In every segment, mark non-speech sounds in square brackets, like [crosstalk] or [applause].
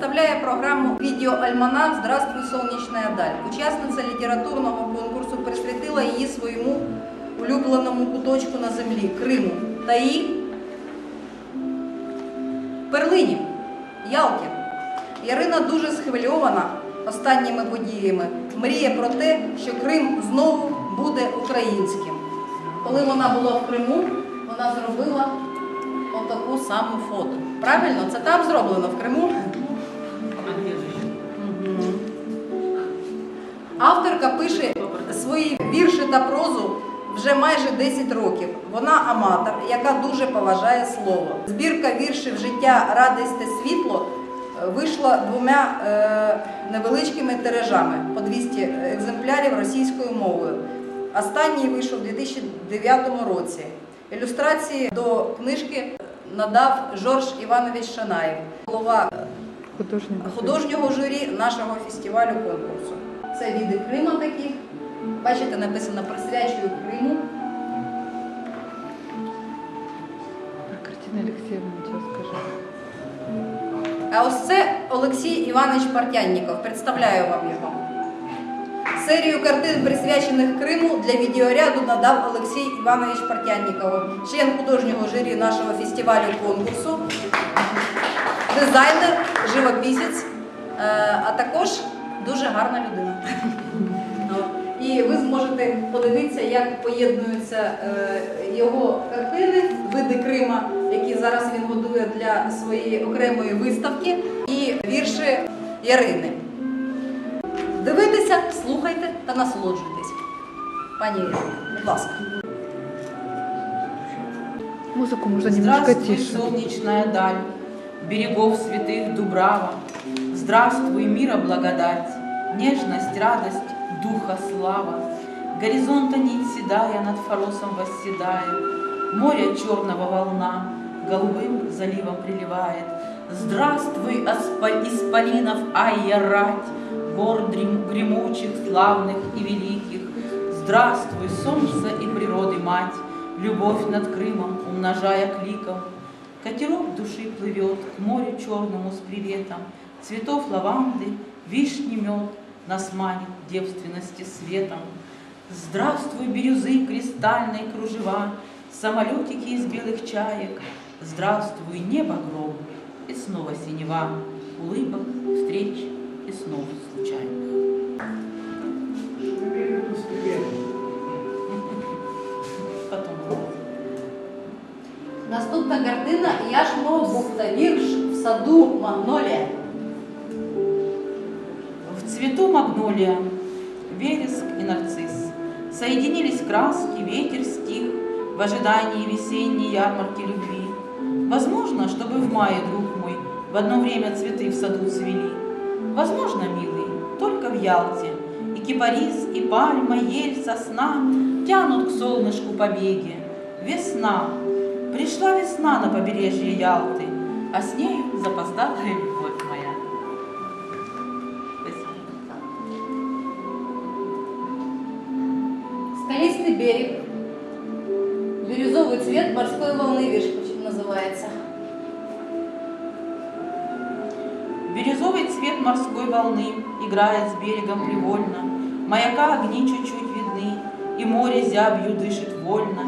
Представляє програму «Відеоальманах Здравствуй, Солнечная даль». Учасниця літературного конкурсу присвятила її своєму улюбленому куточку на землі Криму та її перлині Ялті. Ярина дуже схвильована останніми подіями. Мріє про те, що Крим знову буде українським. Коли вона була в Криму, вона зробила отаку саму фото. Правильно? Це там зроблено в Криму? Авторка пише свої вірші та прозу вже майже 10 років. Вона аматор, яка дуже поважає слово. Збірка віршів Життя, радість та світло вийшла двома е, невеличкими тиражами по 200 екземплярів російською мовою. Останній вийшов у 2009 році. Ілюстрації до книжки надав Жорж Іванович Шанаєв, голова художнього журі нашого фестивалю конкурсу. Це віди Крима таких. Бачите, написано присвячую Криму. А картина Алексеевна, что скажи? А ось це Олексій Іванович Партянніков. Представляю вам його. Серію картин, присвячених Криму, для відеоряду надав Олексій Іванович Партянніков, член художнього журі нашого фестивалю конкурсу, дизайнер, живописець, е, а також гарна людина. І ви зможете подивитися, як поєднуються е, його картини, види Крима, які зараз він готує для своєї окремої виставки, і вірші Ярини. Дивитеся, слухайте та насолоджуйтесь. Пані Ірино, будь ласка. Музыку можно немножко тише. солнечная даль, берегов святых Дубрава. Здравствуй, мира благодать, нежность, радость, духа слава. Горизонта нить седая над Форосом восседает, море черного волна голубым заливом приливает. Здравствуй, исполинов Айя рать, гор гремучих, славных и великих. Здравствуй, солнце и природы мать, любовь над Крымом, умножая кликом. Катерок души плывет к морю черному с приветом, Цветов лаванды, вишни мед Нас манит девственности светом. Здравствуй, бирюзы кристальной кружева, Самолетики из белых чаек, Здравствуй, небо гром, и снова синева, Улыбок, встреч и снов случайных. Наступна картина Яшмова бухта. Вірш в саду Магнолія. Цвету магнолия, вереск и нарцисс Соединились краски, ветер стих В ожидании весенней ярмарки любви. Возможно, чтобы в мае, друг мой, В одно время цветы в саду цвели. Возможно, милый, только в Ялте И кипарис, и пальма, ель, сосна Тянут к солнышку побеги. Весна. Пришла весна на побережье Ялты, А с нею запоздалая любовь моя. Берег. Бирюзовый цвет морской волны, вірш називається. Бирюзовый цвет морской волны играет с берегом привольно. Маяка огни чуть-чуть видны, и море зябью дышит вольно.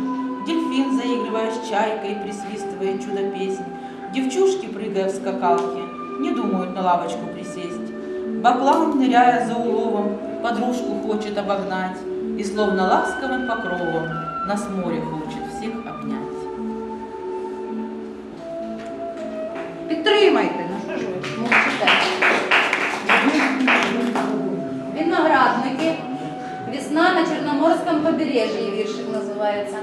Дельфин, заигрывая с чайкой, присвистывает чудо-песнь. Девчушки, прыгая в скакалке, не думают на лавочку присесть. Баклан, ныряя за уловом, подружку хочет обогнать и словно ласковым покровом нас море хочет всех обнять. Підтримайте, ну що ж ви мовчите? Виноградники. Весна на Чорноморському побережжі віршик називається.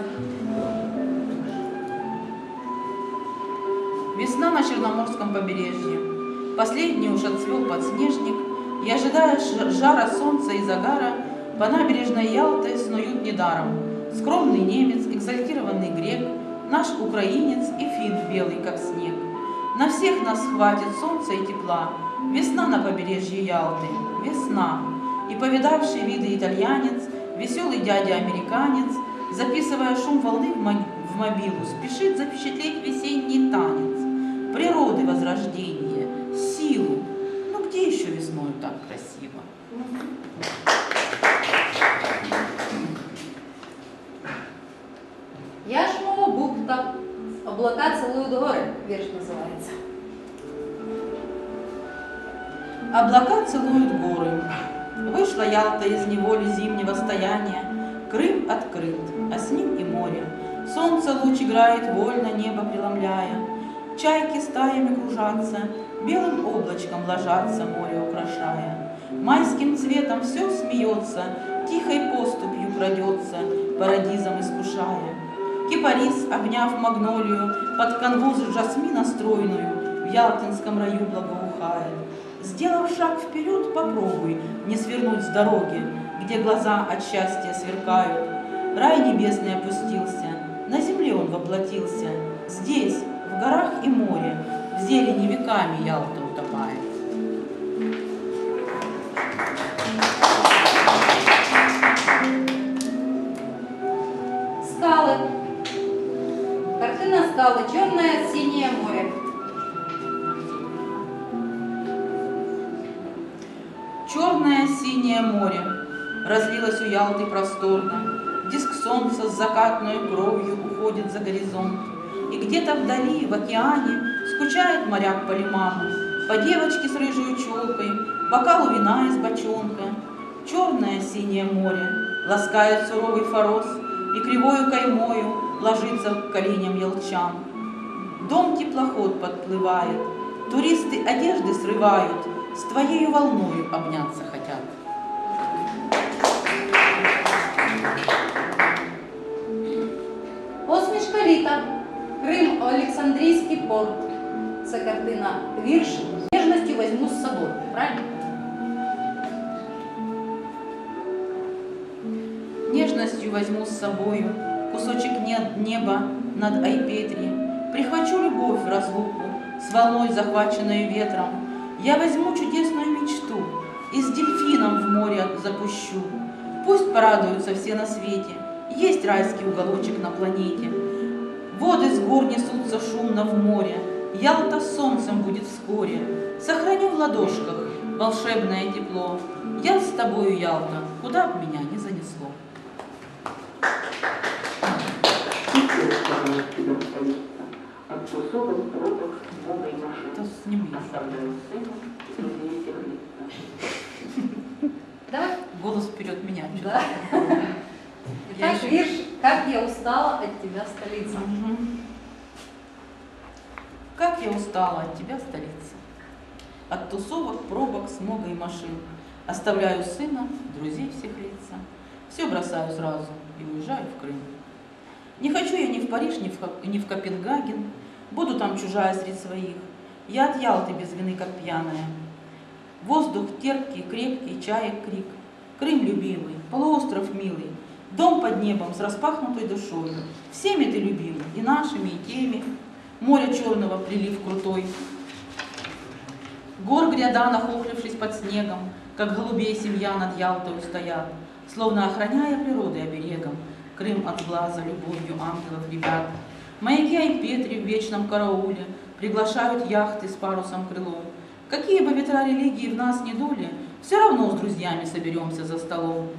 Весна на Черноморском побережье. Последний уж отцвел подснежник, и, ожидая ж- жара солнца и загара, по набережной Ялты снуют недаром. Скромный немец, экзальтированный грек, наш украинец и фин белый, как снег. На всех нас хватит солнца и тепла. Весна на побережье Ялты, весна. И повидавший виды итальянец, веселый дядя-американец, записывая шум волны в мо- в мобилу, спешит запечатлеть весенний танец природы возрождения. где еще весною так красиво? Яшмова бухта. Облака цілують гори, вірш називається. Облака целуют горы. Вышла Ялта из неволи зимнего стояния. Крым открыт, а с ним и море. Солнце луч играет вольно, небо преломляя. Чайки стаями кружатся, белым облачком ложатся, море украшая. Майским цветом все смеется, тихой поступью крадется, парадизом искушая. Кипарис, обняв магнолию, под канву жасмина стройную, в Ялтинском раю благоухает. Сделав шаг вперед, попробуй не свернуть с дороги, где глаза от счастья сверкают. Рай небесный опустился, на земле он воплотился. Здесь, в горах и море, в зелени веками Ялта синее море разлилось у Ялты просторно. Диск солнца с закатной кровью уходит за горизонт. И где-то вдали, в океане, скучает моряк по лиману. По девочке с рыжей челкой, бокалу вина из бочонка. Черное синее море ласкает суровый форос И кривою каймою ложится к коленям елчан. Дом теплоход подплывает, туристы одежды срывают, С твоею волною обняться хотят. Посмішка літа. Крим Олександрійський порт. Це картина вірш. Ніжністю возьму з собою. Правильно? Нежностью возьму с собою кусочек не- неба над Айпетри. Прихвачу любовь в разлуку с волной, захваченной ветром. Я возьму чудесную мечту и с дельфином в море запущу. Пусть порадуются все на свете, есть райский уголочек на планете. Воды с гор несутся шумно в море, Ялта солнцем будет вскоре. Сохраню в ладошках волшебное тепло. Я с тобою, Ялта, куда б меня не занесло. Теперь второй Давай. Голос вперед меня. Да. [laughs] Итак, еще- вірш «Как я устала от тебя, столица». Мгм. Как я устала от тебя, столица. От тусовок, пробок, смога и машин. Оставляю сына, друзей всех лица. Все бросаю сразу и уезжаю в Крым. Не хочу я ни в Париж, ни в, ни в Копенгаген. Буду там чужая среди своих. Я от Ялты без вины, как пьяная. Воздух терпкий, крепкий, чаек крик. Крым любимый, полуостров милый, Дом под небом с распахнутой душой. Всеми ты любим, и нашими, и теми. Море черного, прилив крутой. Гор гряда, нахохлившись под снегом, Как голубей семья над Ялтой стоят, Словно охраняя природы оберегом, Крым от глаза любовью ангелов ребят. Маяки Айпетри в вечном карауле Приглашают яхты с парусом крылом. Какие бы ветра религии в нас не дули, Все равно с друзьями соберемся за столом.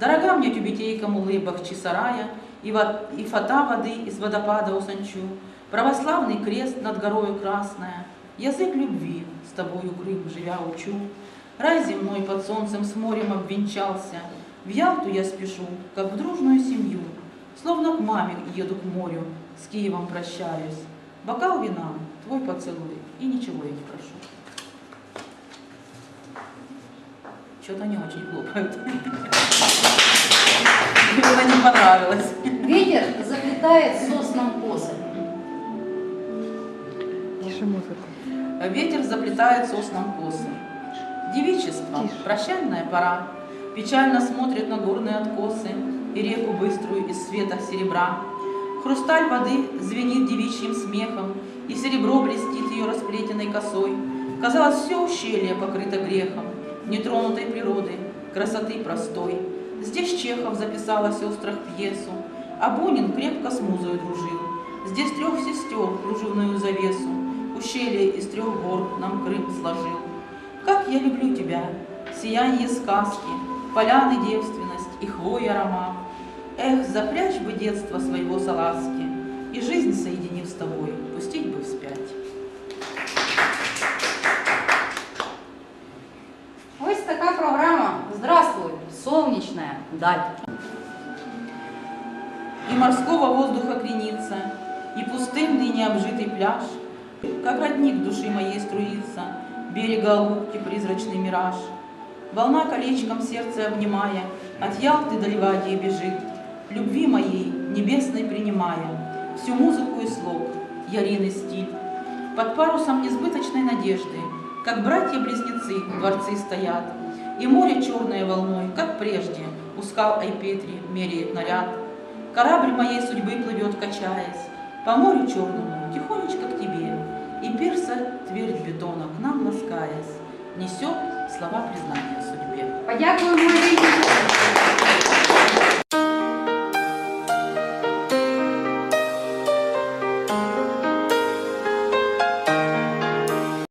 Дорога мне тюбетейкам улыбок Чисарая И, во- и фата воды из водопада усанчу, Православный крест над горою красная, Язык любви с тобою, Крым, живя учу. Рай земной под солнцем с морем обвенчался, В Ялту я спешу, как в дружную семью, Словно к маме еду к морю, с Киевом прощаюсь. Бокал вина, твой поцелуй, и ничего я не прошу. Что-то не очень хлопают. Видно, не понравилось. Ветер заплетает соснам косы. Тише музыку. Ветер заплетает соснам косы. Девичество, Тише. прощальная пора, Печально смотрит на горные откосы И реку быструю из света серебра. Хрусталь воды звенит девичьим смехом, И серебро блестит ее расплетенной косой. Казалось, все ущелье покрыто грехом Нетронутой природы, красоты простой. Здесь Чехов записал о сестрах пьесу, А Бунин крепко с музою дружил. Здесь трех сестер кружевную завесу Ущелье из трех гор нам Крым сложил. Как я люблю тебя, сияние сказки, Поляны девственность и хвой аромат. Эх, запрячь бы детство своего салазки И жизнь, соединив с тобой, пустить бы вспять. Даль. И морского воздуха кренится, И пустынный необжитый пляж, Как родник души моей струится, Берега улыбки призрачный мираж. Волна колечком сердце обнимая, От Ялты до Ливадии бежит, Любви моей небесной принимая Всю музыку и слог, ярины стиль. Под парусом несбыточной надежды, Как братья-близнецы дворцы стоят, И море черной волной, как прежде, У скал Айпетри меряет наряд. Корабль моей судьбы плывет, качаясь, По морю черному, тихонечко к тебе, И пирса твердь бетона к нам ласкаясь, Несет слова признания судьбе. Подякуємо Ірині